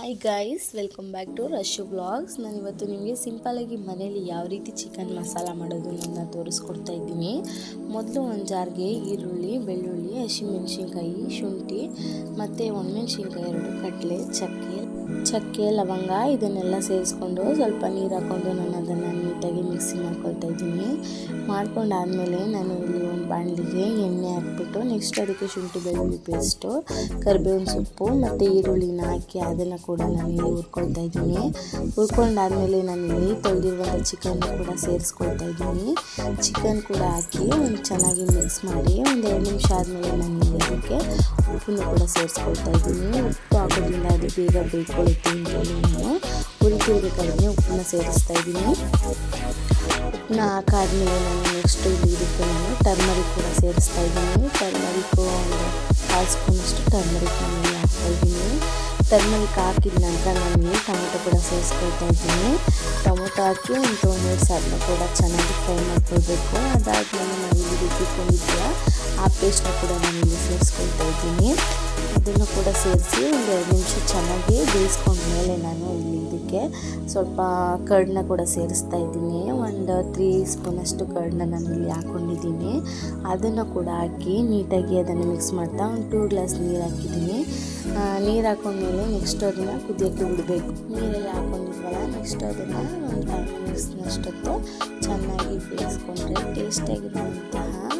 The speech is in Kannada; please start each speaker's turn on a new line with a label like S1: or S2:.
S1: Hi guys welcome back to Rashu blogs ನಾನು ಇವತ್ತು ನಿಮಗೆ ಸಿಂಪಲಾಗಿ ಮನೇಲಿ ಯಾವ ರೀತಿ ಚಿಕನ್ ಮಸಾಲ ಮಾಡೋದು ನನ್ನ ತೋರಿಸ್ಕೊಡ್ತಾ ಇದ್ದೀನಿ. ಮೊದಲು ಒಂದು ಜಾರ್ಗೆ ಈರುಳ್ಳಿ, ಬೆಳ್ಳುಳ್ಳಿ, ಹಸಿಮೆಣ್ಸಿನ್ಕಾಯಿ, ಶುಂಠಿ, ಮತ್ತು ಒಣಮೆಣ್ಸಿನ್ಕಾಯಿ ಎರಡು, ಕಡಲೆ, ಚಕ್ಕೆ ಚಕ್ಕೆ, ಲವಂಗ ಇದನ್ನೆಲ್ಲ ಸೇರಿಸ್ಕೊಂಡು ಸ್ವಲ್ಪ ನೀರು ಹಾಕ್ಕೊಂಡು ನಾನು ಅದನ್ನು ನೀಟಾಗಿ ಮಿಕ್ಸಿ ಮಾಡ್ಕೊಳ್ತಾ ಇದ್ದೀನಿ. ಮಾಡ್ಕೊಂಡಾದಮೇಲೆ ನಾನು ಇಲ್ಲಿ ಒಂದು ಬಾಣಲಿಗೆ ಎಣ್ಣೆ ಹಾಕ್ಬಿಟ್ಟು ನೆಕ್ಸ್ಟ್ ಅದಕ್ಕೆ ಶುಂಠಿ ಬೆಳ್ಳುಳ್ಳಿ ಪೇಸ್ಟು ಕರಿಬೇವಿನ ಸೊಪ್ಪು ಮತ್ತು ಈರುಳ್ಳಿನ ಹಾಕಿ ಅದನ್ನು ಕೂಡ ನಾನು ಇಲ್ಲಿ ಹುರ್ಕೊಳ್ತಾ ಇದ್ದೀನಿ. ಹುರ್ಕೊಂಡಾದಮೇಲೆ ನಾನು ಇಲ್ಲಿ ತೊಳೆದಿರುವಂಥ ಚಿಕನ್ ಕೂಡ ಸೇರಿಸ್ಕೊಳ್ತಾ ಇದ್ದೀನಿ. ಚಿಕನ್ ಕೂಡ ಹಾಕಿ ಒಂದು ಚೆನ್ನಾಗಿ ಮಿಕ್ಸ್ ಮಾಡಿ ಒಂದು ಎರಡು ನಿಮಿಷ ಆದಮೇಲೆ ನಾನು ಇಲ್ಲಿ ಅದಕ್ಕೆ ಉಪ್ಪನ್ನು ಕೂಡ ಸೇರಿಸ್ಕೊಳ್ತಾ ಇದ್ದೀನಿ. ಉಪ್ಪು ಹಾಕೋದ್ರಿಂದ ಅದು ಬೇಗ ಬೇಯ್ಕೊಳ್ಳುತ್ತೆ ಅಂತೇಳಿ ನಾನು ಉಪ್ಪನ್ನು ಉಪ್ಪನ್ನ ಸೇರಿಸ್ತಾ ಇದ್ದೀನಿ. ಉಪ್ಪನ್ನ ಹಾಕಾದ್ಮೇಲೆ ನಾನು ನೆಕ್ಸ್ಟ್ ಇಲ್ಲಿ ಇದಕ್ಕೆ ನಾನು ಟರ್ಮರಿಕ್ ಕೂಡ ಸೇರಿಸ್ತಾ ಇದ್ದೀನಿ ಟರ್ಮರಿಕ್ಕು ಒಂದು ಕಾಲು ಸ್ಪೂನಷ್ಟು ಟರ್ಮರಿಕ್ ನಾನು ಇಲ್ಲಿ ಹಾಕ್ತಾ ಇದ್ದೀನಿ ಟರ್ಮರಿಕ್ ಹಾಕಿದ ನಂತರ ನಾನು ಇಲ್ಲಿ ಟೊಮೊಟೊ ಕೂಡ ಸೇರಿಸ್ಕೊಳ್ತಾ ಇದ್ದೀನಿ ಟೊಮೊಟೊ ಹಾಕಿ ಒಂದು ಟೂ ಮಿನಿಟ್ಸ್ ಅದನ್ನ ಕೂಡ ಚೆನ್ನಾಗಿ ಫ್ರೈ ಮಾಡ್ಕೊಳ್ಬೇಕು ಅದಾದಮೇಲೆ ನಾವು ಇಲ್ಲಿ ರುಬ್ಬಿಕೊಂಡಿದ್ದೀರ ಆ ಪೇಸ್ಟ್ನ ಕೂಡ ನಾನು ಸೇರಿಸ್ಕೊಳ್ತಾ ಇದ್ದೀನಿ. ಅದನ್ನು ಕೂಡ ಸೇರಿಸಿ ಒಂದು ಎರಡು ನಿಮಿಷ ಚೆನ್ನಾಗಿ ಬೇಯಿಸ್ಕೊಂಡ್ಮೇಲೆ ನಾನು ಇಲ್ಲಿ ಇದಕ್ಕೆ ಸ್ವಲ್ಪ ಕರ್ಡನ್ನ ಕೂಡ ಸೇರಿಸ್ತಾ ಇದ್ದೀನಿ. ಒಂದು ತ್ರೀ ಸ್ಪೂನಷ್ಟು ಕರ್ಡನ್ನ ನಾನು ಇಲ್ಲಿ ಹಾಕ್ಕೊಂಡಿದ್ದೀನಿ ಅದನ್ನು ಕೂಡ ಹಾಕಿ ನೀಟಾಗಿ ಅದನ್ನು ಮಿಕ್ಸ್ ಮಾಡ್ತಾ ಒಂದು ಟೂ ಗ್ಲಾಸ್ ನೀರು ಹಾಕಿದ್ದೀನಿ. ನೀರು ಹಾಕೊಂಡ್ಮೇಲೆ ನೆಕ್ಸ್ಟ್ ಅದನ್ನು ಕುದಿಯೋಕ್ಕೆ ಬಿಡಬೇಕು. ನೀರಲ್ಲಿ ಹಾಕೊಂಡಿದ್ವಲ್ಲ ನೆಕ್ಸ್ಟ್ ಅದನ್ನು ಒಂದು ಫೈವ್ ಮಿನಿಟ್ಸ್ನಷ್ಟೊತ್ತು ಚೆನ್ನಾಗಿ ಬೇಯಿಸ್ಕೊಂಡ್ರೆ ಟೇಸ್ಟಿಯಾಗಿರುವಂತಹ